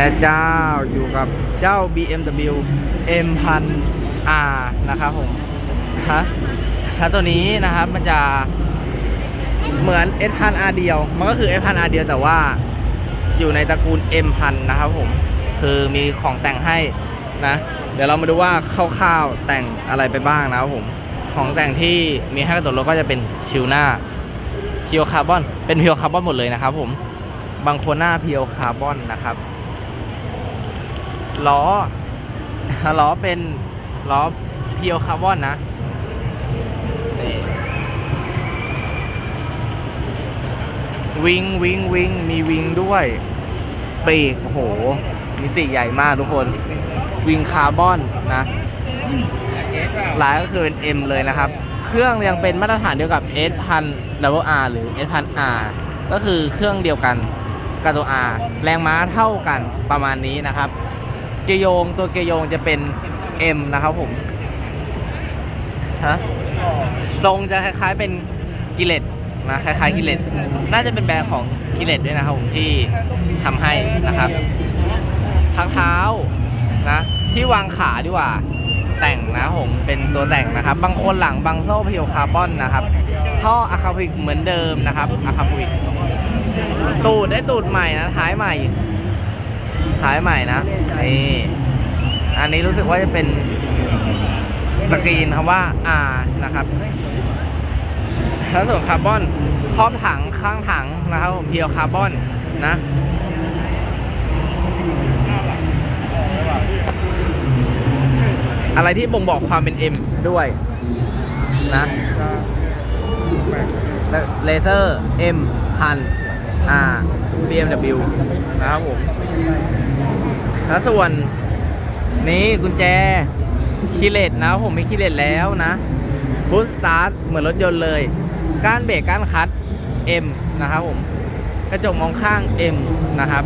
ม่เจ้าอยู่กับเจ้า BMW M1000 R นะครับผมฮะถ้าตัวนี้นะครับมันจะเหมือน S1000 R เดียว มันก็คือ S1000 R เดียวแต่ว่าอยู่ในตระกูล M1000 นะครับผม คือมีของแต่งให้นะ เดี๋ยวเรามาดูว่าคร่าวๆแต่งอะไรไปบ้างนะครับผม ของแต่งที่มีให้กระตุ้นรถก็จะเป็นชิวหน้าเพียวคาร์บอน เป็นเพียวคาร์บอนหมดเลยนะครับผมบางโคนหน้าเพียวคาร์บอนนะครับ ล้อ ล้อเป็นล้อเพียวคาร์บอนนะนี่วิงวิงวิงมีวิงด้วยปีกโอ้โห มิติใหญ่มากทุกคน วิงคาร์บอนนะลายก็คือเป็น M เลยนะครับ เครื่องยังเป็นมาตรฐานเดียวกับ S พัน Double R หรือ S พัน R ก็คือเครื่องเดียวกันกับตัว R แรงม้าเท่ากันประมาณนี้นะครับ กียร์โยงตัวเกียร์โยงจะเป็น M นะครับผมฮะทรงจะคล้ายๆเป็นกิเลตนะคล้ายๆกิเลตน่าจะเป็นแบรนด์ของกิเลตด้วยนะครับผมที่ทำให้นะครับพักเท้านะ ที่วางขาดีกว่าแต่งนะผมเป็นตัวแต่งนะครับ บางคนหลังบางโซ่เพียวคาร์บอนนะครับท่ออะคาพิกเหมือนเดิมนะครับอะคาพิกตูดได้ตูดใหม่นะท้ายใหม่ ท้ายใหม่นะนี่อันนี้รู้สึกว่าจะเป็นสกรีนคำว่า R นะครับแล้วส่วนคาร์บอนครอบถังข้างถังนะครับผมเพียวคาร์บอนนะอะไรที่บ่งบอกความเป็น M ด้วยนะเลเซอร์ M พัน R BMW นะครับผมแล้วส่วนนี้กุญแจคีเลตนะผมมีคีเลตแล้วนะบูสตาร์ทเหมือนรถยนต์เลย ก้านเบรกก้านคลัตช์ M นะครับผมกระจกมองข้าง M นะครับ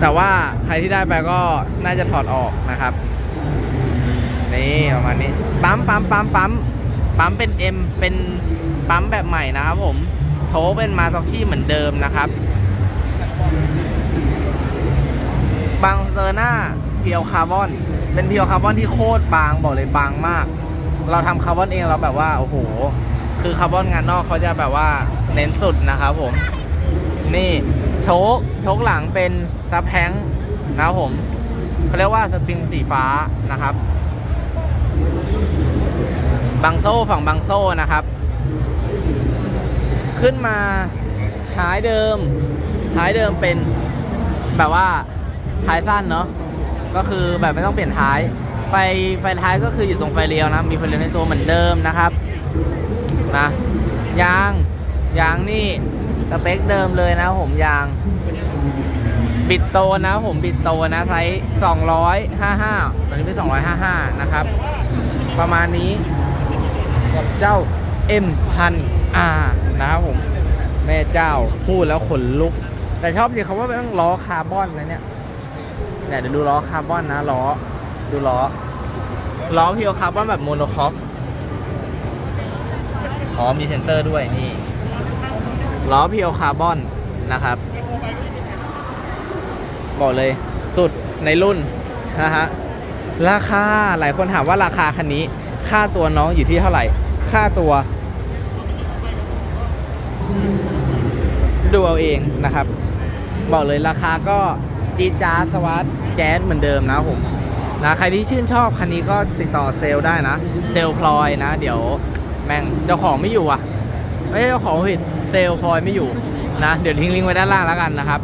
แต่ว่าใครที่ได้ไปก็น่าจะถอดออกนะครับ นี่ประมาณนี้ ปั๊มปั๊มปั๊มปั๊มปั๊มเป็น M เป็นปั๊มแบบใหม่นะครับผม ชว์เป็นมาซ็อกซี่เหมือนเดิมนะครับบางเซอร์หน้าเพียวคาร์บอน เป็นเพียวคาร์บอนที่โคตรบางบอกเลยบางมาก เราทำคาร์บอนเองเราแบบว่าโอ้โห คือคาร์บอนงานนอกเขาจะแบบว่าเน้นสุดนะครับผม นี่โชคโชคหลังเป็นซับแทงนะครับผมเขาเรียกว่าสปริงสีฟ้านะครับบังโซ่ฝั่งบังโซ่นะครับ ขึ้นมาท้ายเดิมท้ายเดิมเป็นแบบว่าท้ายสั้นเนาะก็คือแบบไม่ต้องเปลี่ยนท้าย ไฟไฟท้ายก็คืออยู่ตรงไฟเลี้ยวนะ มีไฟเลี้ยวในตัวเหมือนเดิมนะครับนะยางยางนี่สเปคเดิมเลยนะผมยาง บิดโตนะผมบิดโตนะไซส์255 ตอนนี้เป็น255 นะครับ ประมาณนี้กับเจ้า M พั นะครับผม แม่เจ้าพูดแล้วขนลุก แต่ชอบดีเขาว่าเป็นล้อคาร์บอนนะเนี่ยเนี่ยเดี๋ยวดูล้อคาร์บอนนะล้อ ดูล้อ ล้อเพียวคาร์บอนแบบโมโนคอปอ๋อมีเซนเซอร์ด้วยนี่ล้อเพียวคาร์บอนนะครับ บอกเลยสุดในรุ่นนะฮะราคาหลายคนถามว่าราคาคันนี้ ค่าตัวน้องอยู่ที่เท่าไหร่ ค่าตัว ดูเอาเองนะครับ บอกเลยราคาก็จีจ้าสวัสดแจ๊สเหมือนเดิมนะผมนะใครที่ชื่นชอบคันนี้ก็ติดต่อเซลล์ได้นะ เซลล์พลอยนะ เดี๋ยวแม่งเจ้าของไม่อยู่อะ ไม่ใช่เจ้าของผิดเซลล์พลอยไม่อยู่นะ เดี๋ยวทิ้งลิงก์ไว้ด้านล่างแล้วกันนะครับ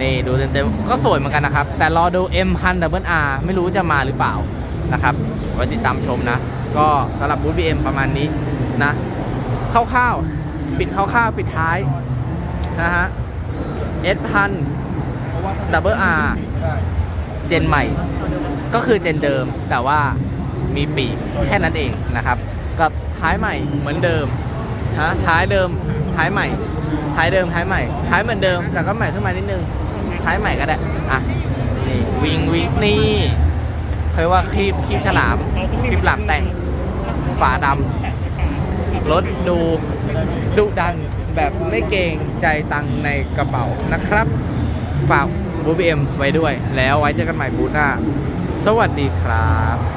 นี่ดูเต็มๆก็สวยเหมือนกันนะครับ แต่รอดู M พันดับเบิล R ไม่รู้จะมาหรือเปล่านะครับไว้ติดตามชมนะ ก็สำหรับบูธ BM ประมาณนี้นะคร่าวๆ ปิดคร่าวๆปิดท้ายนะฮะ S พันดับเบิล R เจนใหม่ ก็คือเจนเดิมแต่ว่ามีปีกแค่นั้นเองนะครับ กับท้ายใหม่เหมือนเดิมฮะท้ายเดิมท้ายใหม่ ท้ายเดิมท้ายใหม่ ท้ายเหมือนเดิม แต่ก็ใหม่ขึ้นมานิดนึง ท้ายใหม่ก็ได้อะนี่วิงวิงนี่เขาเรียกว่าคลิปคลิปฉลามคลิปหลามแต่งฝาดำรถดู ดุดันแบบไม่เกรงใจตังในกระเป๋านะครับ ฝากบูบีเอ็มไว้ด้วย แล้วไว้เจอกันใหม่บูธหน้า สวัสดีครับ